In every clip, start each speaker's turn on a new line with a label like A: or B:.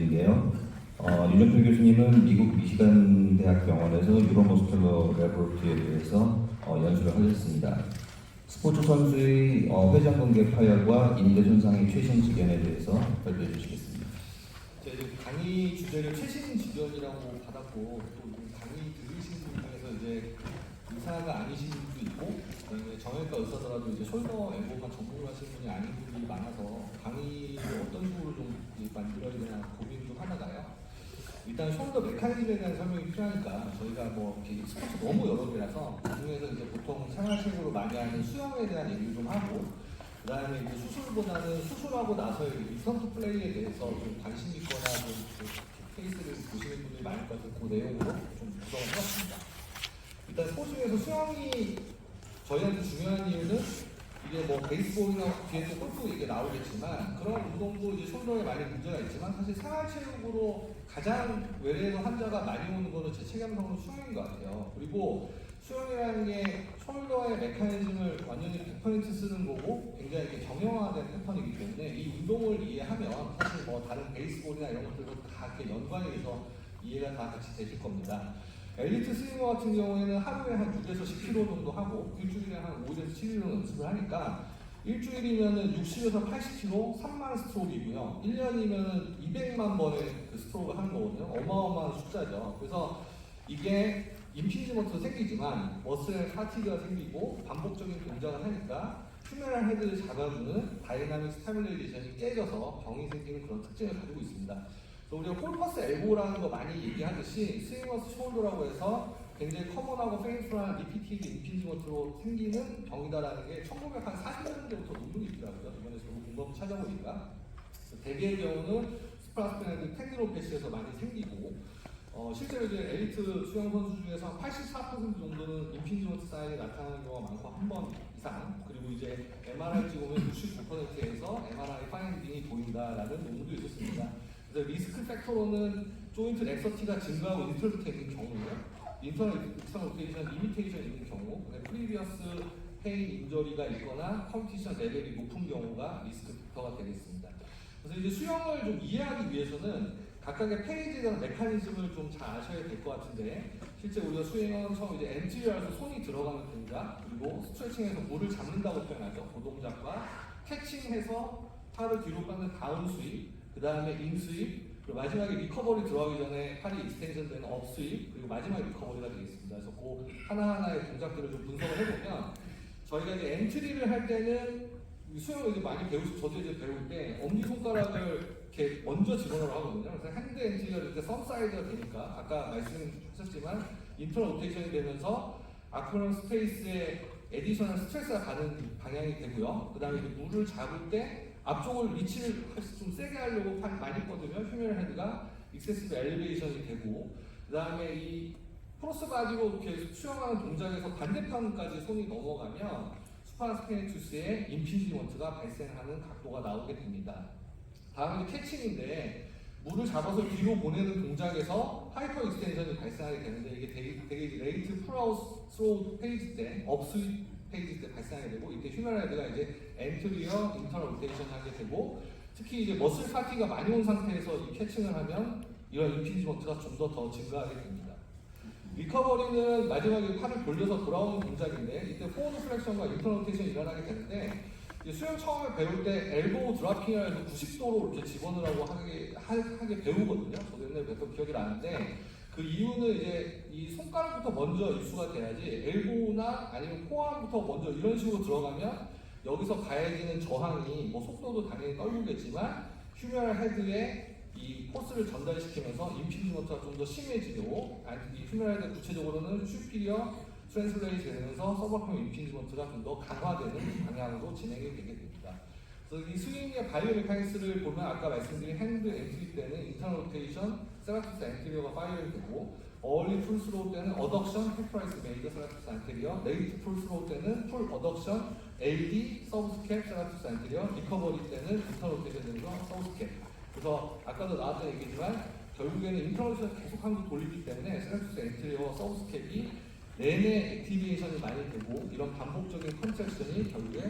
A: 인데요. 어, 윤정필 교수님은 미국 미시간 대학 병원에서 유로머스큘러 레버러토리에 대해서 어, 연수를 하셨습니다. 스포츠 선수의 어, 회전 근개 파열과 인대 손상의 최신 지견에 대해서 발표해 주시겠습니다.
B: 제가 강의 주제를 최신 지변이라고 받았고 또 강의 들으신 분 중에서 이제 의사가 아니신 분도 있고 정형외과 의사더라도 이제 숄더 앨보가 전공을 하시는 분이 아닌 분들이 많아서 강의를 어떤 식으로 좀 이제 만들어야 되나 고민 좀 하다가요. 일단 숄더 메커니즘에 대한 설명이 필요하니까 저희가 뭐 이렇게 스포츠 너무 여러 개라서 그 중에서 이제 보통 생활체육으로 많이 하는 수영에 대한 얘기를 좀 하고 그 다음에 이제 수술보다는 수술하고 나서의 리턴 투 플레이에 대해서 좀 관심 있거나 좀그 케이스를 보시는 분들이 많을 것 같아서 그 내용으로 좀 구성을 해봤습니다. 일단 스포츠 중에서 수영이 저희한테 중요한 이유는 이게 뭐 베이스볼이나 뒤에 또 골프 이게 나오겠지만 그런 운동도 이제 숄더에 많이 문제가 있지만 사실 생활 체육으로 가장 외래에서 환자가 많이 오는 거는 제 체감상으로 수영인 것 같아요. 그리고 수영이라는 게 숄더의 메커니즘을 완전히 100% 쓰는 거고 굉장히 이렇게 정형화된 패턴이기 때문에 이 운동을 이해하면 사실 뭐 다른 베이스볼이나 이런 것들도 다 이렇게 연관이 돼서 이해가 다 같이 되실 겁니다. 엘리트 스윙어 같은 경우에는 하루에 한 6에서 10km 정도 하고 일주일에 한 5에서 7일 정도 연습을 하니까 일주일이면은 60에서 80km, 3만 스트로크이고요. 1년이면은 200만 번의 그 스트로크를 하는 거거든요. 어마어마한 숫자죠. 그래서 이게 임피지먼트도 생기지만 머슬 파티가 생기고 반복적인 동작을 하니까 휴메랄 헤드를 잡아주는 다이나믹 스타빌레이션이 깨져서 병이 생기는 그런 특징을 가지고 있습니다. 그래서 우리가 폴퍼스 엘보라는 거 많이 얘기하듯이 스윙어스 숄더라고 해서 굉장히 커먼하고 페인풀한 리피티드 임피지먼트로 생기는 병이다라는 게 1940년대부터 논문이 있더라고요. 이번에 저도 공부 찾아보니까 대개의 경우는 스프라스펜드 텐디로패시에서 많이 생기고 어, 실제로 이제 엘리트 수영 선수 중에서 84% 정도는 임피지먼트 사인이 나타나는 경우가 많고 한 번 이상 그리고 이제 MRI 찍으면 65%에서 MRI 파인딩이 보인다라는 논문도 있었습니다. 그래서 리스크 팩터로는 조인트 렉서티가 증가하고 인터뷰트 있는 경우요. 인터널 익스터널 로테이션 리미테이션 있는 경우, 프리비어스 페인 인저리가 있거나 컴피티션 레벨이 높은 경우가 리스크 팩터가 되겠습니다. 그래서 이제 수영을 좀 이해하기 위해서는 각각의 페이지에 대한 메커니즘을 좀 잘 아셔야 될 것 같은데 실제 우리가 수행은 처음 이제 엔트리얼에서 손이 들어가는 동작 그리고 스트레칭해서 물을 잡는다고 표현하죠. 그 동작과 캐칭해서 팔을 뒤로 뻗는 다운 스윕 그 다음에 인 스윕 그리고 마지막에 리커버리 들어가기 전에 팔이 익스텐션 되는 업 스윕 그리고 마지막 리커버리가 되겠습니다. 그래서 그 하나하나의 동작들을 좀 분석을 해보면 저희가 이제 엔트리를 할 때는 수영을 이제 많이 배우시 저도 이제 배울 때 엄지손가락을 이렇게 먼저 집어넣으러 하거든요. 그래서 핸드 엔트리가 이렇게 썸사이드가 되니까 아까 말씀하셨지만 인터널 로테이션이 되면서 아크론 스페이스에 에디셔널 스트레스가 가는 방향이 되고요. 그 다음에 물을 잡을 때 앞쪽을 리치를 좀 세게 하려고 팔 많이 뻗으면 휴메럴 헤드가 익세시브 엘리베이션이 되고 그 다음에 이 크로스 바디로 이렇게 수영하는 동작에서 반대편까지 손이 넘어가면 수파스페니투스의 임피지먼트가 발생하는 각도가 나오게 됩니다. 다음은 캐칭인데 물을 잡아서 뒤로 보내는 동작에서 하이퍼 익스텐션이 발생하게 되는데 이게 되게 레이트 풀아웃 스로우 페이지 때, 업스윗 페이지 때 발생하게 되고 이때 휴메라이드가 이제 엔트리어 인터널 로테이션 하게 되고 특히 이제 머슬 파티가 많이 온 상태에서 이 캐칭을 하면 이런 임피지먼트가 좀 더 더 증가하게 됩니다. 리커버리는 마지막에 팔을 돌려서 돌아오는 동작인데 이때 포워드 플렉션과 인터널 로테이션이 일어나게 되는데 수영 처음에 배울 때 엘보우 드라핑을 해서 90도로 이렇게 집어넣으라고 하게, 하, 하게 배우거든요. 저도 옛날에 배웠던 기억이 나는데 그 이유는 이제 이 손가락부터 먼저 입수가 돼야지 엘보우나 아니면 코어부터 먼저 이런 식으로 들어가면 여기서 가해지는 저항이 뭐 속도도 당연히 떨리겠지만 휴메럴 헤드에 이 포스를 전달시키면서 임피지먼트가 좀 더 심해지고 아니 이 휴메럴 헤드 구체적으로는 슈피리어 트랜슬레이트 되면서 서버컴 임피지먼트가 좀 더 강화되는 방향으로 진행이 되게 됩니다. 그래서 이 스윙의 바이오 메카닉스를 보면 아까 말씀드린 핸드 엔트리 때는 인터널 로테이션, 세라투스 엔테리어가 파이어이 되고 어리 풀 스로우 때는 어덕션, 캡프라이스 메이저, 세라투스 안테리어, 레이트 풀 스로우 때는 풀 어덕션, AD, 서브스캡, 세라투스 안테리어, 리커버리 때는 인터널 로테이션 되면서 서브스캡. 그래서 아까도 나왔던 얘기지만 결국에는 인터널 로테이션 계속 한번 돌리기 때문에 세라투스 엔테리어와 서브스캡이 내내 액티베이션이 많이 되고 이런 반복적인 컨트랙션이 결국에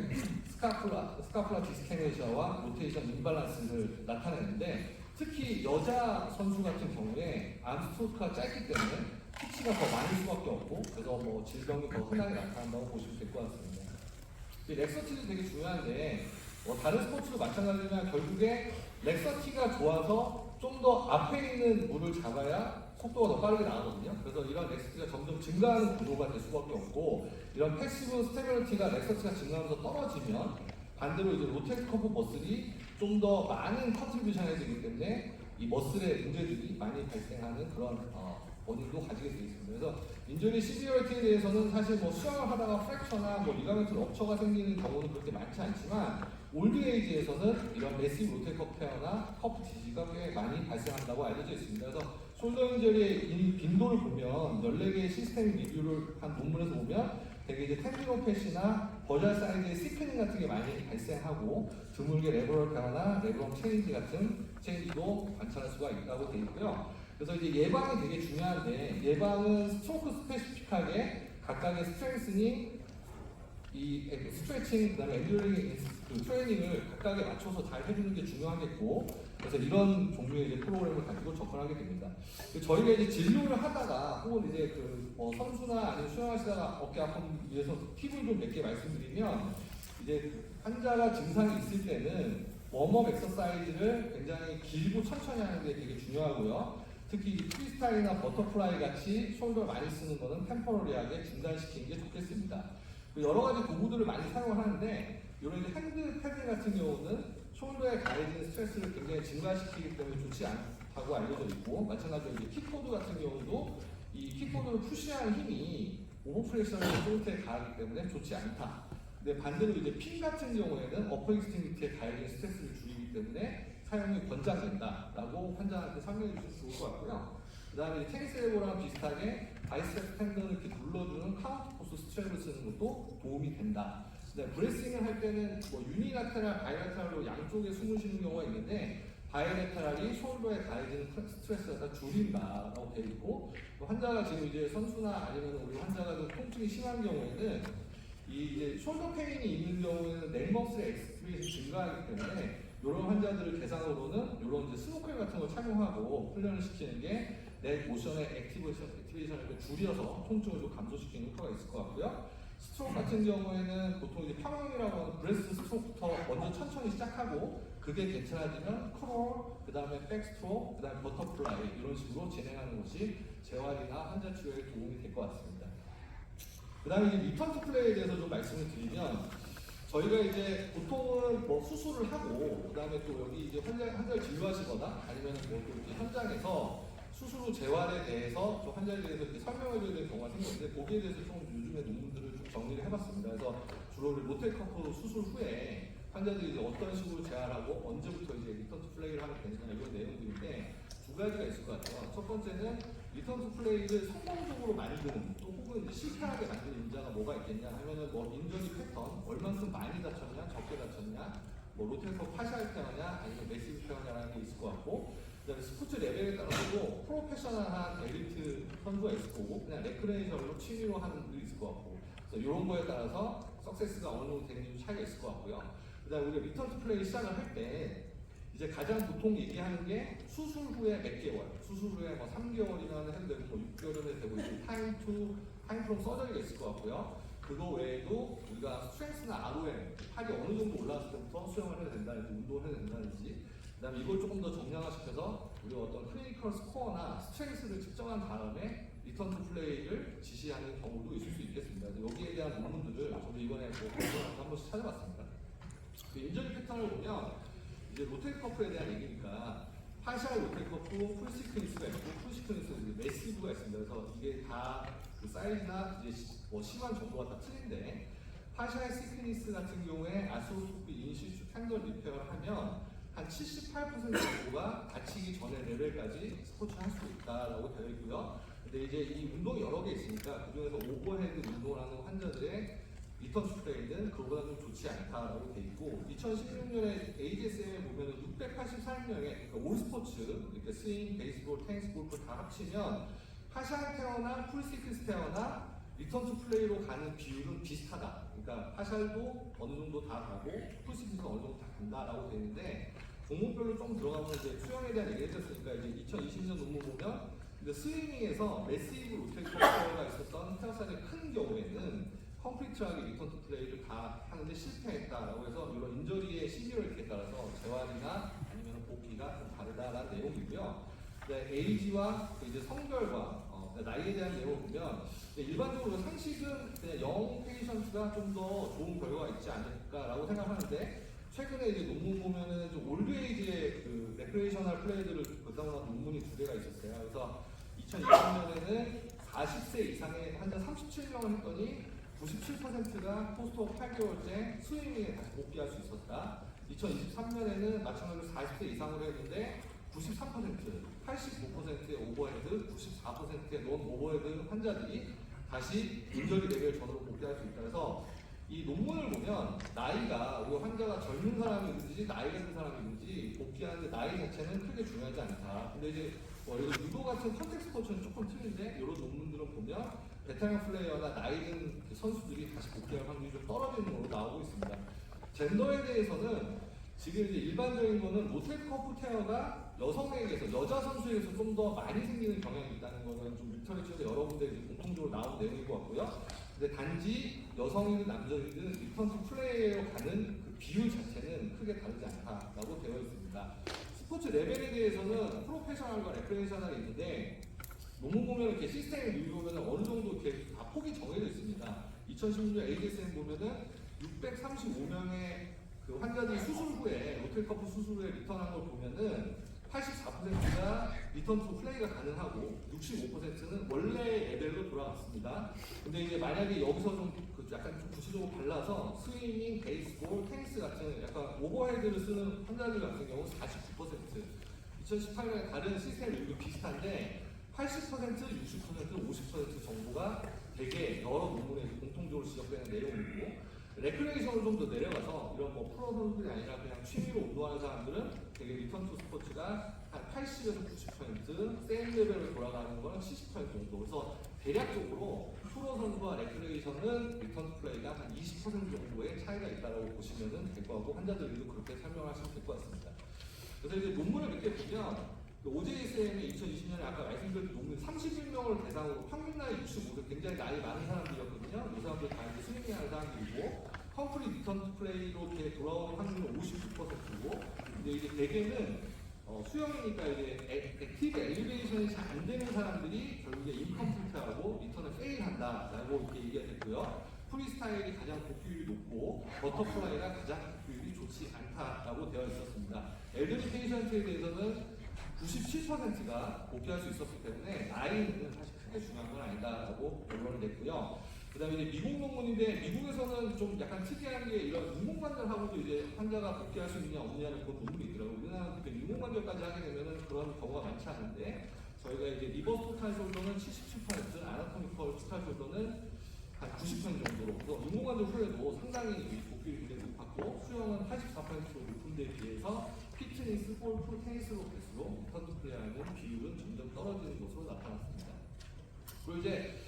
B: 스카플라, 스카플라 디스케네시아와 로테이션 임발란스를 나타내는데 특히 여자 선수 같은 경우에 암스트로크가 짧기 때문에 피치가 더 많을 수밖에 없고 그래서 뭐 질병이 더 흔하게 나타난다고 보시면 될 것 같습니다. 이 렉서티도 되게 중요한데 뭐 다른 스포츠도 마찬가지지만 결국에 렉서티가 좋아서 좀 더 앞에 있는 물을 잡아야 속도가 더 빠르게 나가거든요. 그래서 이런 점점 증가하는 구조가 될 수밖에 없고 이런 패시브 스테빌리티가 렉서티가 증가하면서 떨어지면 반대로 이제 로테이트 커브 머슬이 좀 더 많은 컨트리뷰션을 해주기 때문에 이 머슬의 문제들이 많이 발생하는 그런 어, 원인도 가지게 되어 있습니다. 그래서 인조리 시비어리티에 대해서는 사실 뭐 수영을 하다가 프랙처나 뭐 리가멘트 럽처가 생기는 경우는 그렇게 많지 않지만 올드에이지에서는 이런 매시 로테이트 커프 페어나 커프 디지가 꽤 많이 발생한다고 알려져 있습니다. 그래서 숄더 인절의 이 빈도를 보면 14개의 시스템 리뷰를 한 논문에서 보면 되게 이제 텐디노펫이나 버절 사이즈의 시크닝 같은 게 많이 발생하고 드물게 레버럴 페어나 레버럴 체인지 같은 체인지도 관찰할 수가 있다고 되어 있고요. 그래서 이제 예방이 되게 중요한데 예방은 스트로크 스페시픽하게 각각의 스트렝스니 이 스트레칭 그다음에 엔듀링 그 트레이닝을 각각에 맞춰서 잘 해주는 게 중요하겠고 그래서 이런 종류의 이제 프로그램을 가지고 접근하게 됩니다. 그 저희가 이제 진료를 하다가 혹은 이제 그뭐 선수나 아니면 수영하시다가 어깨 아픔 위해서 팁을 좀 몇 개 말씀드리면 이제 환자가 증상이 있을 때는 웜업 엑서사이즈를 굉장히 길고 천천히 하는 게 되게 중요하고요. 특히 이 프리스타일이나 버터플라이 같이 숄더를 많이 쓰는 거는 템퍼러리하게 중단시키는 게 좋겠습니다. 그 여러 가지 도구들을 많이 사용을 하는데 이런 핸드 패드 같은 경우는 숄더에 가해지는 스트레스를 굉장히 증가시키기 때문에 좋지 않다고 알려져 있고 마찬가지로 이제 킥보드 같은 경우도 이 킥보드를 푸시하는 힘이 오버프레셔를 숄더에 가하기 때문에 좋지 않다. 근데 반대로 이제 핀 같은 경우에는 어퍼 익스트리미티에 가해지는 스트레스를 줄이기 때문에 사용이 권장된다라고 환자한테 설명해 주시면 좋을 것 같고요. 그 다음에 테니스 엘보랑 비슷하게 바이스텝 팬더를 이렇게 눌러주는 카운트 포스 스트랩을 쓰는 것도 도움이 된다. 네, 브레싱을 할 때는 뭐 유니라테랄, 바이라테랄로 양쪽에 숨을 쉬는 경우가 있는데 바이레테랄이 숄더에 가해지는 스트레스가 다 줄인다라고 되어 있고 또 환자가 지금 이제 선수나 아니면 우리 환자가 좀 통증이 심한 경우에는 이 이제 숄더 페인이 있는 경우에는 넥머슬의 엑스프레이션이 증가하기 때문에 이런 환자들을 대상으로는 이런 이제 스노클 같은 걸 착용하고 훈련을 시키는 게넥 모션의 액티베이션, 액티베이션을 줄여서 통증을 좀 감소시키는 효과가 있을 것 같고요. 스트로크 같은 경우에는 보통 이제 평형이라고 하는 브레스트 스트로크부터 먼저 천천히 시작하고 그게 괜찮아지면 크롤, 그 다음에 백스트로크, 그 다음에 버터플라이 이런 식으로 진행하는 것이 재활이나 환자 치료에 도움이 될 것 같습니다. 그 다음에 이제 리턴 투 플레이에 대해서 좀 말씀을 드리면 저희가 이제 보통은 뭐 수술을 하고 그 다음에 또 여기 이제 환자, 환자를 진료하시거나 아니면 뭐또 이렇게 현장에서 수술 후 재활에 대해서 좀 환자에 대해서 설명해 되는 경우가 생겼는데 거기에 대해서 좀 요즘에 논문들을 좀 정리를 해봤습니다. 그래서 주로 로테커프 수술 후에 환자들이 이제 어떤 식으로 재활하고 언제부터 이제 리턴 투 플레이를 하면 되느냐 이런 내용들인데 두 가지가 있을 것 같아요. 첫 번째는 리턴 투 플레이를 성공적으로 만드는 또 혹은 실패하게 만드는 인자가 뭐가 있겠냐 하면은 뭐 인전이 패턴 얼만큼 많이 다쳤냐 적게 다쳤냐 뭐 로테커 파샬 페어냐 아니면 매시브 페어냐라는 게 있을 것 같고 그다음에 스포츠 레벨에 따라서도 프로페셔널한 엘리트 선수가 있을 거고 그냥 레크레이션으로 취미로 하는 이런 거에 따라서 석세스가 어느 정도 되는지 차이가 있을 것 같고요. 그다음에 우리가 리턴 투 플레이 시작을 할 때 이제 가장 보통 얘기하는 게 수술 후에 몇 개월, 수술 후에 뭐 3개월이면 해도 되고 뭐 6개월이면 되고 이제 타임 투 타임 프롬 서저리가 있을 것 같고요. 그거 외에도 우리가 스트렝스나 ROM 팔이 어느 정도 올라왔을 때부터 수영을 해야 된다든지 운동을 해야 된다든지 그다음에 이걸 조금 더 정량화시켜서 우리가 어떤 클리니컬 스코어나 스트렝스를 측정한 다음에 리턴 투 플레이를 지시하는 경우도 있을 수 있겠습니다. 여기에 대한 논문들을 저도 이번에 뭐 한 번씩 찾아봤습니다. 그 인저리 패턴을 보면 이제 로테이 커프에 대한 얘기니까 파샬 로테이 커프, 풀 시크니스가 있고 풀 시크니스 이제 매시브가 있습니다. 그래서 이게 다 그 사이즈나 이제 시- 뭐 심한 정도가 다 틀린데 파샬 시크니스 같은 경우에 아스로스코피 인시슈 탱글 리페어를 하면 한 78% 정도가 다치기 전의 레벨까지 스포츠를 할수 있다라고 되어 있고요. 근데 이제 이 운동이 여러 개 있으니까 그중에서 오버헤드 운동을 하는 환자들의 리턴 스프레이는 그거보다 좀 좋지 않다라고 돼 있고 2016년에 AJSM에 보면 683명의 그러니까 올 스포츠 이렇게 스윙, 베이스볼, 테니스, 골프 다 합치면 파샬 테어나 풀시크스 테어나 리턴 투 플레이로 가는 비율은 비슷하다. 그러니까 파샬도 어느 정도 다 가고 풀시크스도 어느 정도 다 간다라고 돼 있는데 종목별로 좀 들어가면 이제 수영에 대한 얘기 해줬으니까 이제 2020년 논문 보면 이제 스위밍에서 매시브 로테이션 플레이가 있었던 태어산의 큰 경우에는 컴플리트하게 리턴 투 플레이를 다 하는데 실패했다라고 해서 이런 인저리의 시비럴티에 따라서 재활이나 아니면 복귀가 좀 다르다라는 내용이고요. 네, 에이지와 그 이제 성별과 어, 나이에 대한 내용을 보면 네, 일반적으로 상식은 영 페이션트가 좀 더 좋은 결과가 있지 않을까라고 생각하는데 최근에 이제 논문 보면은 좀 올드에이지의 그 레크레이셔널 플레이들을 그다음한 논문이 두 개가 있었어요. 그래서 2020년에는 40세 이상의 환자 37명을 했더니 97%가 포스트 8개월째 스위밍에 다시 복귀할 수 있었다. 2023년에는 마찬가지로 40세 이상으로 했는데 93%, 85%의 오버헤드, 94%의 논 오버헤드 환자들이 다시 인절이 레벨 전으로 복귀할 수 있다. 그래서 이 논문을 보면 나이가 우리 환자가 젊은 사람이든지 나이가 든 사람이든지 복귀하는데 나이 자체는 크게 중요하지 않다. 근데 이제 뭐 이거 유도 같은 컨택 스포츠는 조금 틀린데 이런 논문들은 보면 베테랑 플레이어나 나이 든 선수들이 다시 복귀할 확률이 좀 떨어지는 걸로 나오고 있습니다. 젠더에 대해서는 지금 이제 일반적인 거는 로테트 커프 테어가 여성에게서 여자 선수에게서 좀 더 많이 생기는 경향이 있다는 거는 좀 리터리처에서 여러 군데 이제 공통적으로 나온 내용인 것 같고요. 근데 단지 여성이든 남성이든 리턴 투 플레이로 가는 그 비율 자체는 크게 다르지 않다라고 되어 있습니다. 스포츠 레벨에 대해서는 프로페셔널과 레크레이셔널이 있는데 논문 보면 이렇게 시스템을 미리 보면 어느 정도 이렇게 다 폭이 정해져 있습니다. 2016년 ADSM 보면은 635명의 그 환자들이 수술 후에 로텔 커프 수술 후에 리턴한 걸 보면은 84%가 리턴 투 플레이가 가능하고 65%는 원래 레벨로 돌아갔습니다. 근데 이제 만약에 여기서 좀 그 약간 좀 구체적으로 발라서 스위밍, 베이스볼, 테니스 같은 약간 오버헤드를 쓰는 환자들 같은 경우 49%, 2018년에 다른 시스템 이 비슷한데 80%, 60%, 50% 정도가 되게 여러 논문에 공통적으로 지적되는 내용이고 레크레이션을 좀 더 내려가서 이런 뭐 프로 선수들이 아니라 그냥 취미로 운동하는 사람들은 되게 리턴 투 스포츠가 한 80에서 90% 세임 레벨로 돌아가는 건70% 정도 그래서 대략적으로 프로 선수와 레크레이션은 리턴 투 플레이가 한 20% 정도의 차이가 있다고 보시면 될것 같고 환자들도 그렇게 설명하시면 될 것 같습니다. 그래서 이제 논문을 몇개 보면 OJSM의 2020년에 아까 말씀드린 논문 31명을 대상으로 평균 나이 65세 굉장히 나이 많은 사람들이었거든요. 이 사람들 다 이제 스위밍 하는 사람들이고 컴플리 리턴 투 플레이로 돌아오는 확률은 56%고 근데 이제 대개는 어, 수영이니까 이제 액- 액티브 엘리베이션이 잘 안 되는 사람들이 결국에 인컴플리트하고 리턴을 페일한다라고 이렇게 얘기가 됐고요. 프리스타일이 가장 복귀율이 높고 버터플라이가 가장 복귀율이 좋지 않다라고 되어 있었습니다. 엘더리 페이션트에 대해서는 97%가 복귀할 수 있었기 때문에 나이는 사실 크게 중요한 건 아니다라고 결론을 냈고요. 그다음에 이제 미국 논문인데 미국에서는 좀 약간 특이한 게 이런 인공관절 하고도 이제 환자가 복귀할 수 있느냐 없느냐는 그 논문이 있더라고요. 우리나라는 그때 인공관절까지 하게 되면은 그런 경우가 많지 않은데 저희가 이제 리버스 토탈 숄더는 77%, 아나토미컬 토탈 숄더는 한 90% 정도로 그래서 인공관절 후에도 상당히 복귀율이 굉장히 높았고 수영은 84%로 높은 데에 비해서 피트니스, 골프, 테니스 로켓으로 투 플레이하는 비율은 점점 떨어지는 것으로 나타났습니다. 그리고 이제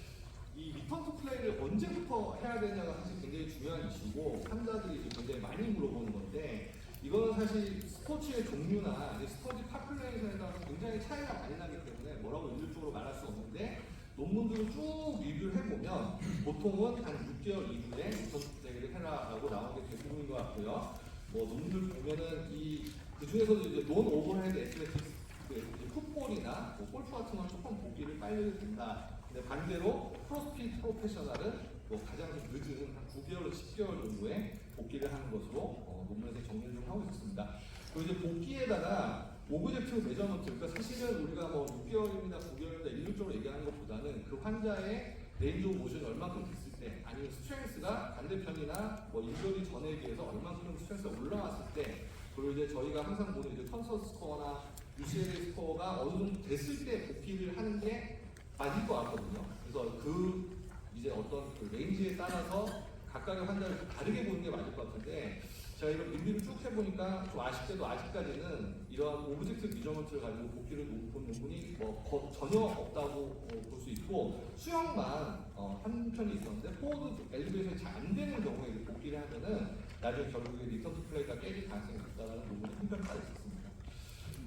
B: 이 리턴 투 플레이를 언제부터 해야 되냐가 사실 굉장히 중요한 이슈고 환자들이 굉장히 많이 물어보는 건데 이거는 사실 스포츠의 종류나 스포츠 파퓰레이션에 따라서 굉장히 차이가 많이 나기 때문에 뭐라고 일률적으로 말할 수 없는데 논문들을 쭉 리뷰를 해보면 보통은 한 6개월 이후에 리턴 투 플레이를 해라라고 나오는 게 대부분인 것 같고요. 뭐 논문들 보면은 이 그 중에서도 이제 논 오버헤드 애슬레틱스 그 풋볼이나 뭐 골프 같은 건 조금 보기를 빨리 해도 된다. 근데 반대로 크로스핏 프로페셔널은 뭐 가장 좀 늦은 한 9개월에서 10개월 정도에 복귀를 하는 것으로 어, 논문에서 정리를 좀 하고 있습니다. 그리고 이제 복귀에다가 오브젝트 메저먼트, 그러니까 사실은 우리가 뭐 6개월입니다, 9개월입니다 일률적으로 얘기하는 것보다는 그 환자의 레인지 오브 모션이 얼마큼 됐을 때 아니면 스트렝스가 반대편이나 뭐 인절이 전에 비해서 얼마큼 스트렝스가 올라왔을 때 그리고 이제 저희가 항상 보는 이제 컨서 스코어나 UCLA 스코어가 어느 정도 됐을 때 복귀를 하는 게 맞을 것 같거든요. 그래서 그 이제 어떤 그 레인지에 따라서 각각의 환자를 좀 다르게 보는 게 맞을 것 같은데 제가 이런 리뷰를 쭉 해보니까 좀 아쉽게도 아직까지는 이러한 오브젝트 미저먼트를 가지고 복귀를 본 논문이 뭐 거- 전혀 없다고 어, 볼수 있고 수영만 어, 한 편이 있었는데 포워드 엘리베이션이 잘 안 되는 경우에 복귀를 하면은 나중에 결국에 리턴 투 플레이가 깨질 가능성이 있다는 논문이 한 편까지 있었습니다.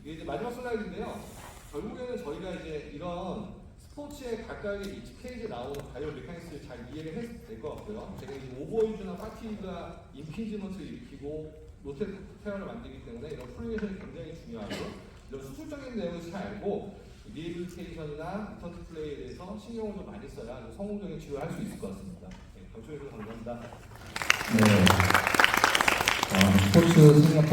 B: 이게 이제 마지막 슬라이드인데요. 결국에는 저희가 이제 이런 스포츠에 이 페이지에 나오는 바이오 메카니스를 잘 이해를 해야 될것 같고요. 제가 이제 오버유즈나 파티가 인피지먼트를 일으키고 노테테러를 만들기 때문에 이런 플레이션이 굉장히 중요하고 이런 수술적인 내용을 잘 알고 리해빌리테이션이나 인터트 플레이에 대해서 신경을 좀 많이 써야 성공적인 치료를 할 수 있을 것 같습니다. 네, 감사합니다.
A: 네. 어, 스포츠 생각